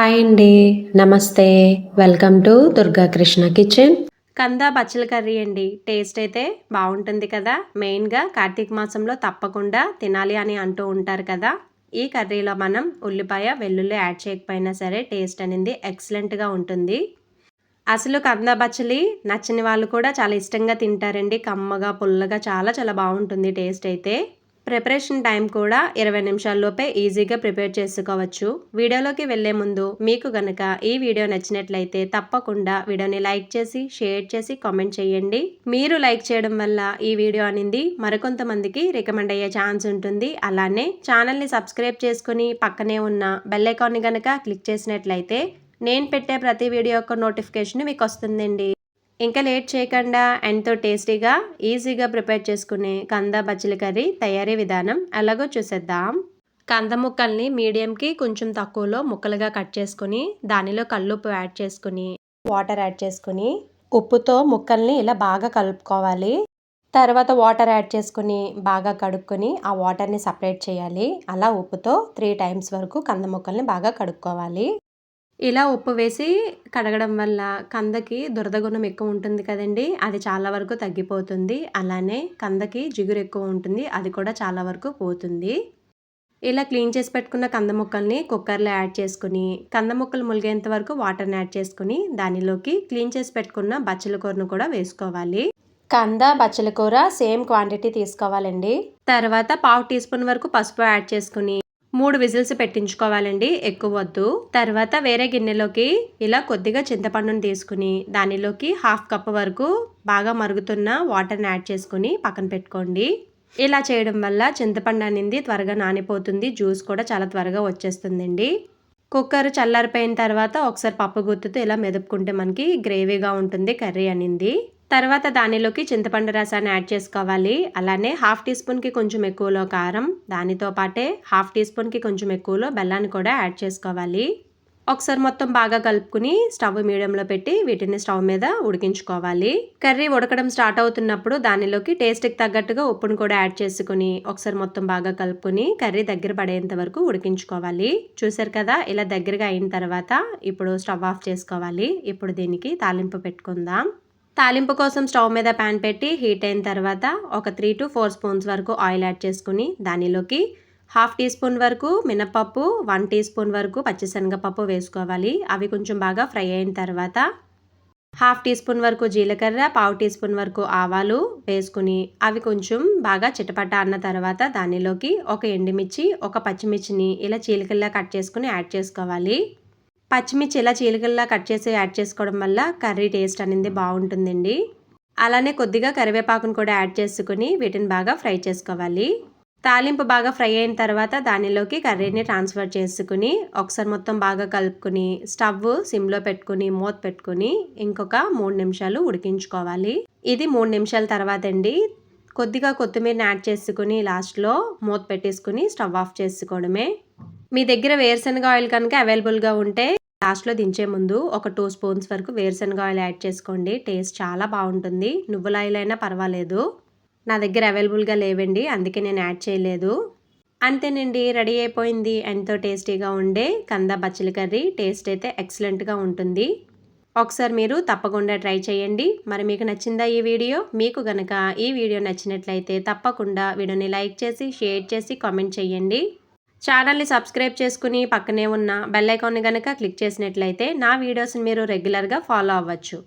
Hi అండి. నమస్తే. Welcome to Durga Krishna kitchen. కంద బచ్చల కర్రీ అండి. టేస్ట్ అయితే బాగుంటుంది కదా. మెయిన్గా కార్తీక మాసంలో తప్పకుండా తినాలి అని అంటూ ఉంటారు కదా. ఈ కర్రీలో మనం ఉల్లిపాయ వెల్లుల్లి యాడ్ చేయకపోయినా సరే టేస్ట్ అనేది ఎక్సలెంట్గా ఉంటుంది. అసలు కంద బచ్చలి నచ్చని వాళ్ళు కూడా చాలా ఇష్టంగా తింటారండి. కమ్మగా పుల్లగా చాలా చాలా బాగుంటుంది టేస్ట్ అయితే. ప్రిపరేషన్ టైం కూడా ఇరవై నిమిషాల్లోపే ఈజీగా ప్రిపేర్ చేసుకోవచ్చు. వీడియోలోకి వెళ్ళే ముందు మీకు గనక ఈ వీడియో నచ్చినట్లయితే తప్పకుండా వీడియోని లైక్ చేసి షేర్ చేసి కామెంట్ చేయండి. మీరు లైక్ చేయడం వల్ల ఈ వీడియో అనేది మరికొంతమందికి రికమెండ్ అయ్యే ఛాన్స్ ఉంటుంది. అలానే ఛానల్ని సబ్స్క్రైబ్ చేసుకుని పక్కనే ఉన్న బెల్ ఐకాన్ని గనక క్లిక్ చేసినట్లయితే నేను పెట్టే ప్రతి వీడియో యొక్క నోటిఫికేషన్ మీకు వస్తుందండి. ఇంకా లేట్ చేయకుండా ఎంతో టేస్టీగా ఈజీగా ప్రిపేర్ చేసుకునే కంద బచ్చలి కర్రీ తయారీ విధానం ఎలాగో చూసేద్దాం. కంద ముక్కల్ని మీడియంకి కొంచెం తక్కువలో ముక్కలుగా కట్ చేసుకుని దానిలో కల్లుప్పు యాడ్ చేసుకుని వాటర్ యాడ్ చేసుకుని ఉప్పుతో ముక్కల్ని ఇలా బాగా కలుపుకోవాలి. తర్వాత వాటర్ యాడ్ చేసుకుని బాగా కడుక్కొని ఆ వాటర్ని సపరేట్ చేయాలి. అలా ఉప్పుతో త్రీ టైమ్స్ వరకు కంద ముక్కల్ని బాగా కడుక్కోవాలి. ఇలా ఉప్పు వేసి కడగడం వల్ల కందకి దురద గుణం ఎక్కువ ఉంటుంది కదండి. అది చాలా వరకు తగ్గిపోతుంది. అలానే కందకి జిగురు ఎక్కువ ఉంటుంది. అది కూడా చాలా వరకు పోతుంది. ఇలా క్లీన్ చేసి పెట్టుకున్న కంద ముక్కల్ని కుక్కర్లో యాడ్ చేసుకుని కంద ముక్కలు ములిగేంత వరకు వాటర్ని యాడ్ చేసుకుని దానిలోకి క్లీన్ చేసి పెట్టుకున్న బచ్చల కూరను కూడా వేసుకోవాలి. కంద బచ్చల కూర సేమ్ క్వాంటిటీ తీసుకోవాలండి. తర్వాత పావు టీ స్పూన్ వరకు పసుపు యాడ్ చేసుకుని మూడు విజిల్స్ పెట్టించుకోవాలండి ఎక్కువ వద్దు. తర్వాత వేరే గిన్నెలోకి ఇలా కొద్దిగా చింతపండును తీసుకుని దానిలోకి హాఫ్ కప్ వరకు బాగా మరుగుతున్న వాటర్ని యాడ్ చేసుకుని పక్కన పెట్టుకోండి. ఇలా చేయడం వల్ల చింతపండు అనేది త్వరగా నానిపోతుంది జ్యూస్ కూడా చాలా త్వరగా వచ్చేస్తుందండి. కుక్కర్ చల్లారిపోయిన తర్వాత ఒకసారి పప్పు గుత్తుతో ఇలా మెదుపుకుంటే మనకి గ్రేవీగా ఉంటుంది కర్రీ అనింది. తర్వాత దానిలోకి చింతపండు రసాన్ని యాడ్ చేసుకోవాలి. అలానే హాఫ్ టీ స్పూన్కి కొంచెం ఎక్కువలో కారం దానితో పాటే హాఫ్ టీ స్పూన్కి కొంచెం ఎక్కువలో బెల్లాన్ని కూడా యాడ్ చేసుకోవాలి. ఒకసారి మొత్తం బాగా కలుపుకుని స్టవ్ మీడియంలో పెట్టి వీటిని స్టవ్ మీద ఉడికించుకోవాలి. కర్రీ ఉడకడం స్టార్ట్ అవుతున్నప్పుడు దానిలోకి టేస్ట్కి తగ్గట్టుగా ఉప్పును కూడా యాడ్ చేసుకుని ఒకసారి మొత్తం బాగా కలుపుకుని కర్రీ దగ్గర పడేంత వరకు ఉడికించుకోవాలి. చూసారు కదా ఇలా దగ్గరగా అయిన తర్వాత ఇప్పుడు స్టవ్ ఆఫ్ చేసుకోవాలి. ఇప్పుడు దీనికి తాలింపు పెట్టుకుందాం. తాలింపు కోసం స్టవ్ మీద ప్యాన్ పెట్టి హీట్ అయిన తర్వాత ఒక త్రీ టు ఫోర్ స్పూన్స్ వరకు ఆయిల్ యాడ్ చేసుకుని దానిలోకి హాఫ్ టీ స్పూన్ వరకు మినపప్పు వన్ టీ స్పూన్ వరకు పచ్చిశనగపప్పు వేసుకోవాలి. అవి కొంచెం బాగా ఫ్రై అయిన తర్వాత హాఫ్ టీ స్పూన్ వరకు జీలకర్ర పావు టీ స్పూన్ వరకు ఆవాలు వేసుకుని అవి కొంచెం బాగా చిటపట అన్న తర్వాత దానిలోకి ఒక ఎండుమిర్చి ఒక పచ్చిమిర్చిని ఇలా చీలికల్లా కట్ చేసుకుని యాడ్ చేసుకోవాలి. పచ్చిమిర్చి ఇలా చీలికల్లా కట్ చేసి యాడ్ చేసుకోవడం వల్ల కర్రీ టేస్ట్ అనేది బాగుంటుందండి. అలానే కొద్దిగా కరివేపాకును కూడా యాడ్ చేసుకుని వీటిని బాగా ఫ్రై చేసుకోవాలి. తాలింపు బాగా ఫ్రై అయిన తర్వాత దానిలోకి కర్రీని ట్రాన్స్ఫర్ చేసుకుని ఒకసారి మొత్తం బాగా కలుపుకుని స్టవ్ సిమ్లో పెట్టుకుని మూత పెట్టుకుని ఇంకొక మూడు నిమిషాలు ఉడికించుకోవాలి. ఇది మూడు నిమిషాల తర్వాత అండి. కొద్దిగా కొత్తిమీరని యాడ్ చేసుకుని లాస్ట్లో మూత పెట్టేసుకుని స్టవ్ ఆఫ్ చేసుకోవడమే. మీ దగ్గర వేరుశనగ ఆయిల్ కనుక అవైలబుల్గా ఉంటే లాస్ట్లో దించే ముందు ఒక టూ స్పూన్స్ వరకు వేరుశనగ ఆయిల్ యాడ్ చేసుకోండి. టేస్ట్ చాలా బాగుంటుంది. నువ్వుల ఆయిల్ అయినా పర్వాలేదు. నా దగ్గర అవైలబుల్గా లేవండి. అందుకే నేను యాడ్ చేయలేదు. అంతేనండి. రెడీ అయిపోయింది. ఎంతో టేస్టీగా ఉండే కంద బచ్చలి కర్రీ. టేస్ట్ అయితే ఎక్సలెంట్గా ఉంటుంది. ఒకసారి మీరు తప్పకుండా ట్రై చేయండి. మరి మీకు నచ్చిందా ఈ వీడియో? మీకు గనక ఈ వీడియో నచ్చినట్లయితే తప్పకుండా వీడియోని లైక్ చేసి షేర్ చేసి కామెంట్ చేయండి. ఛానల్ని సబ్స్క్రైబ్ చేసుకుని పక్కనే ఉన్న బెల్ ఐకాన్ని కనుక క్లిక్ చేసినట్లయితే నా వీడియోస్ని మీరు రెగ్యులర్గా ఫాలో అవ్వచ్చు.